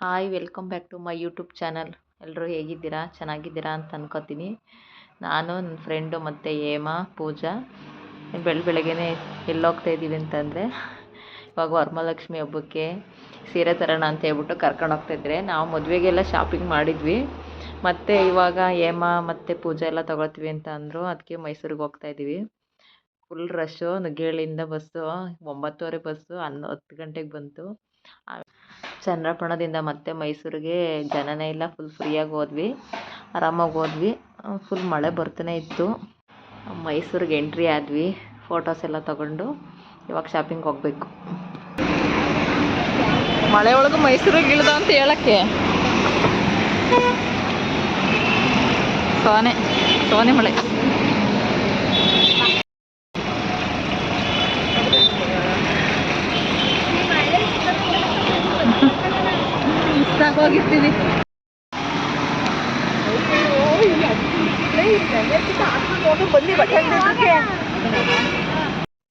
Hi welcome back to my YouTube channel ಎಲ್ಲರೂ ಹೇಗಿದ್ದೀರಾ? ಚೆನ್ನಾಗಿದ್ದೀರಾ ಅಂತ ಅನ್ಕೋತೀನಿ. ನಾನು ನನ್ನ ಫ್ರೆಂಡು ಮತ್ತು ಹೇಮಾ, ಪೂಜಾ. ಬೆಳ ಬೆಳಗ್ಗೆ ಎಲ್ಲೋಗ್ತಾ ಇದ್ದೀವಿ ಅಂತಂದರೆ, ಇವಾಗ ವರಮಹಾಲಕ್ಷ್ಮಿ ಹಬ್ಬಕ್ಕೆ ಸೀರೆ ತರೋಣ ಅಂತ ಹೇಳ್ಬಿಟ್ಟು ಕರ್ಕೊಂಡು ಹೋಗ್ತಾಯಿದ್ರೆ ನಾವು ಮದುವೆಗೆಲ್ಲ ಶಾಪಿಂಗ್ ಮಾಡಿದ್ವಿ. ಮತ್ತು ಇವಾಗ ಹೇಮಾ ಮತ್ತು ಪೂಜಾ ಎಲ್ಲ ತೊಗೊಳ್ತೀವಿ ಅಂತ ಅಂದರು ಅದಕ್ಕೆ ಮೈಸೂರಿಗೆ ಹೋಗ್ತಾ ಇದ್ದೀವಿ. ಫುಲ್ ರಶ್ಶು ನುಗ್ಗೇಳಿಂದ ಬಸ್ಸು, ಒಂಬತ್ತುವರೆ ಬಸ್ಸು ಹನ್ನೊ ಹತ್ತು ಗಂಟೆಗೆ ಬಂತು. ಚನ್ನಪಟ್ಟಣದಿಂದ ಮತ್ತೆ ಮೈಸೂರಿಗೆ ಜನನೇ ಇಲ್ಲ. ಫುಲ್ ಫ್ರೀಯಾಗಿ ಹೋದ್ವಿ. ಆರಾಮಾಗಿ ಹೋದ್ವಿ. ಫುಲ್ ಮಳೆ ಬರ್ತಾನೆ ಇತ್ತು. ಮೈಸೂರಿಗೆ ಎಂಟ್ರಿ ಆದ್ವಿ. ಫೋಟೋಸ್ ಎಲ್ಲ ತಗೊಂಡು ಇವಾಗ ಶಾಪಿಂಗ್ ಹೋಗಬೇಕು. ಮಳೆ ಒಳಗು ಮೈಸೂರಿಗೆ ಇಳ್ದ ಅಂತ ಹೇಳಕ್ಕೆ. ಸೋನೆ ಸೋನೆ ಮಳೆ. ಹೋಗಿರ್ತೀವಿ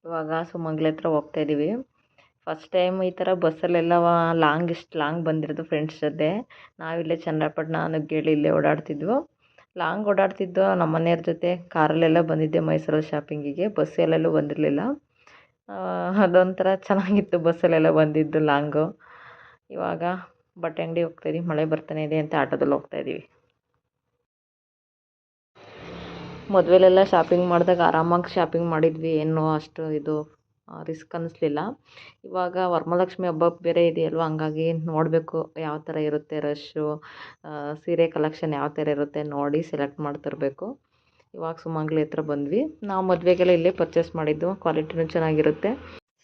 ಇವಾಗ ಸುಮಂಗ್ಲ ಹತ್ರ ಹೋಗ್ತಾ ಇದೀವಿ. ಫಸ್ಟ್ ಟೈಮ್ ಈ ಥರ ಬಸ್ಸಲ್ಲೆಲ್ಲ ಲಾಂಗ್ ಇಷ್ಟು ಲಾಂಗ್ ಬಂದಿರೋದು ಫ್ರೆಂಡ್ಸ್ ಜೊತೆ. ನಾವಿಲ್ಲೇ ಚನ್ನಪಟ್ಟಣ ನುಗ್ಗೇಳಿ ಇಲ್ಲೇ ಓಡಾಡ್ತಿದ್ವು. ಲಾಂಗ್ ಓಡಾಡ್ತಿದ್ದು ನಮ್ಮ ಮನೆಯವ್ರ ಜೊತೆ ಕಾರಲ್ಲೆಲ್ಲ ಬಂದಿದ್ದೆ ಮೈಸೂರಲ್ಲಿ ಶಾಪಿಂಗಿಗೆ ಬಸ್ಸಲ್ಲೆಲ್ಲೂ ಬಂದಿರಲಿಲ್ಲ. ಅದೊಂಥರ ಚೆನ್ನಾಗಿತ್ತು ಬಸ್ಸಲ್ಲೆಲ್ಲ ಬಂದಿದ್ದು ಲಾಂಗು ಇವಾಗ ಬಟ್ಟೆ ಅಂಗಡಿ ಹೋಗ್ತಾ ಇದೀವಿ. ಮಳೆ ಬರ್ತಾನೆ ಇದೆ ಅಂತ ಆಟೋದಲ್ಲಿ ಹೋಗ್ತಾಯಿದ್ದೀವಿ ಮದುವೆಲೆಲ್ಲ ಶಾಪಿಂಗ್ ಮಾಡಿದಾಗ ಆರಾಮಾಗಿ ಶಾಪಿಂಗ್ ಮಾಡಿದ್ವಿ. ಏನು ಅಷ್ಟು ಇದು ರಿಸ್ಕ್ ಅನ್ನಿಸ್ಲಿಲ್ಲ ಇವಾಗ ವರಮಹಾಲಕ್ಷ್ಮಿ ಹಬ್ಬ ಬೇರೆ ಇದೆಯಲ್ವ? ಹಂಗಾಗಿ ನೋಡಬೇಕು ಯಾವ ಥರ ಇರುತ್ತೆ ರಶ್ಶು ಸೀರೆ ಕಲೆಕ್ಷನ್ ಯಾವ ಥರ ಇರುತ್ತೆ ನೋಡಿ ಸೆಲೆಕ್ಟ್ ಮಾಡ್ತಿರಬೇಕು. ಇವಾಗ ಸುಮಂಗ್ಲಿ ಹತ್ರ ಬಂದ್ವಿ. ನಾವು ಮದುವೆಗೆಲ್ಲ ಇಲ್ಲೇ ಪರ್ಚೇಸ್ ಮಾಡಿದ್ದು. ಕ್ವಾಲಿಟಿನೂ ಚೆನ್ನಾಗಿರುತ್ತೆ.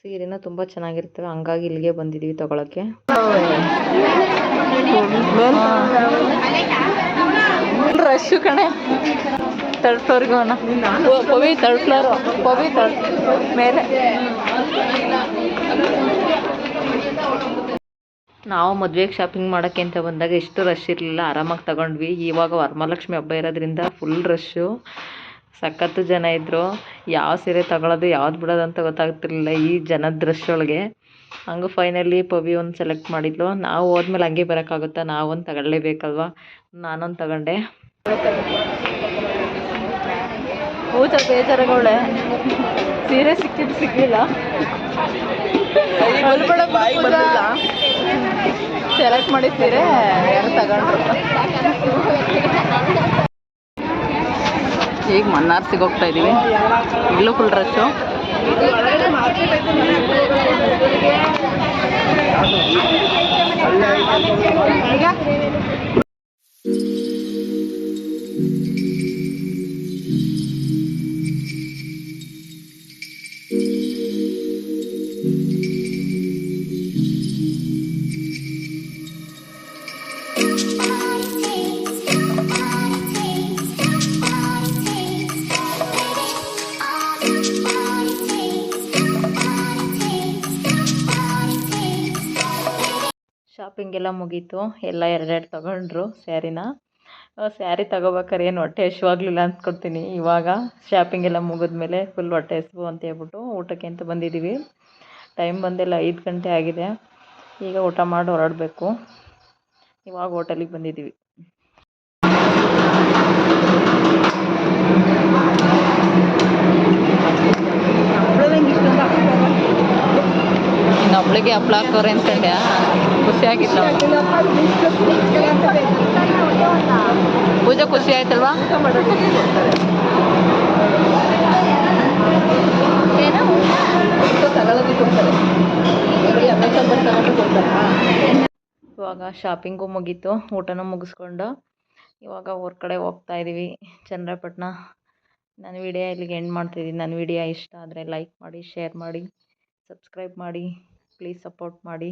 ಸೀರೆನೂ ತುಂಬಾ ಚೆನ್ನಾಗಿರ್ತವೆ. ಹಂಗಾಗಿ ಇಲ್ಲಿಗೆ ಬಂದಿದ್ದೀವಿ ತಗೊಳಕ್ಕೆ. ರಶ್ಶು ಕಣೆ. ತರ್ಡ್ ಫ್ಲೋರ್ಗೆ ಹೋಗೋಣ. Pavi third floor Pavi third ಮೇಲೆ. ನಾವು ಮದ್ವೆಗೆ ಶಾಪಿಂಗ್ ಮಾಡೋಕ್ಕೆ ಅಂತ ಬಂದಾಗ ಎಷ್ಟು ರಶ್ ಇರಲಿಲ್ಲ. ಆರಾಮಾಗಿ ತಗೊಂಡ್ವಿ. ಇವಾಗ ವರಮಹಾಲಕ್ಷ್ಮಿ ಹಬ್ಬ ಇರೋದ್ರಿಂದ ಫುಲ್ ರಶ್ಶು ಸಖತ್ತು ಜನ ಇದ್ದರು ಯಾವ ಸೀರೆ ತಗೊಳ್ಳೋದು ಯಾವ್ದು ಬಿಡೋದು ಅಂತ ಗೊತ್ತಾಗ್ತಿರ್ಲಿಲ್ಲ ಈ ಜನದ ರಶ್ ಒಳಗೆ ಹಂಗೆ ಫೈನಲಿ ಪವಿ ಒಂದು ಸೆಲೆಕ್ಟ್ ಮಾಡಿದ್ಲು. ನಾವು ಹೋದ್ಮೇಲೆ ಹಂಗೆ ಬರೋಕ್ಕಾಗುತ್ತಾ? ನಾವೊಂದು ತಗೊಳ್ಳೇಬೇಕಲ್ವಾ ನಾನೊಂದು ತಗೊಂಡೆ. ಪೂಜಾ ಬೇಜಾರುಗಳೇ. ಸೀರೆ ಸಿಕ್ಕಿದ್ದು ಸಿಗಲಿಲ್ಲ. ಸೆಲೆಕ್ಟ್ ಮಾಡಿ ಸೀರೆ ಯಾರು ತಗೊಂಡ್ರು? ಈಗ ಮನ್ನಾರ್ಸಿಗೆ ಹೋಗ್ತಾ ಇದ್ದೀವಿ ಇಲ್ಲೂ ಫುಲ್ ರಶ್ಶು ಶಾಪಿಂಗ್ ಎಲ್ಲ ಮುಗೀತು. ಎಲ್ಲ ಎರಡೆರಡು ತಗೊಂಡ್ರು ಸ್ಯಾರಿನ. ಸ್ಯಾರಿ ತಗೋಬೇಕಾರೆ ಏನು ಹೊಟ್ಟೆ ಹಸುವಾಗ್ಲಿಲ್ಲ ಅಂದ್ಕೊಡ್ತೀನಿ ಇವಾಗ ಶಾಪಿಂಗ್ ಎಲ್ಲ ಮುಗಿದ್ಮೇಲೆ ಫುಲ್ ಹೊಟ್ಟೆ ಹಸ್ವು ಅಂತ ಹೇಳ್ಬಿಟ್ಟು ಊಟಕ್ಕೆ ಅಂತ ಬಂದಿದ್ದೀವಿ. ಟೈಮ್ ಬಂದೆಲ್ಲ ಐದು ಗಂಟೆ ಆಗಿದೆ. ಈಗ ಊಟ ಮಾಡಿ ಹೊರಡಬೇಕು. ಇವಾಗ ಹೋಟೆಲಿಗೆ ಬಂದಿದ್ದೀವಿ. ಇನ್ನೊಬ್ಳಿಗೆ ಹಪ್ಳ ಹಾಕೋರೆ ಅಂತಂದೆ. ಖುಷಿಯಾಗಿತ್ತು ಪೂಜೆ ಖುಷಿ ಆಯ್ತಲ್ವಾ? ಇವಾಗ ಶಾಪಿಂಗು ಮುಗೀತು ಊಟನೂ ಮುಗಿಸ್ಕೊಂಡು. ಇವಾಗ ಊರ ಕಡೆ ಹೋಗ್ತಾ ಇದ್ದೀವಿ ಚಂದ್ರಪಟ್ಟಣ ನನ್ನ ವಿಡಿಯೋ ಇಲ್ಲಿಗೆ ಎಂಡ್ ಮಾಡ್ತಿದೀನಿ ನನ್ನ ವಿಡಿಯೋ ಇಷ್ಟ ಆದರೆ ಲೈಕ್ ಮಾಡಿ ಶೇರ್ ಮಾಡಿ ಸಬ್ಸ್ಕ್ರೈಬ್ ಮಾಡಿ. ಪ್ಲೀಸ್ ಸಪೋರ್ಟ್ ಮಾಡಿ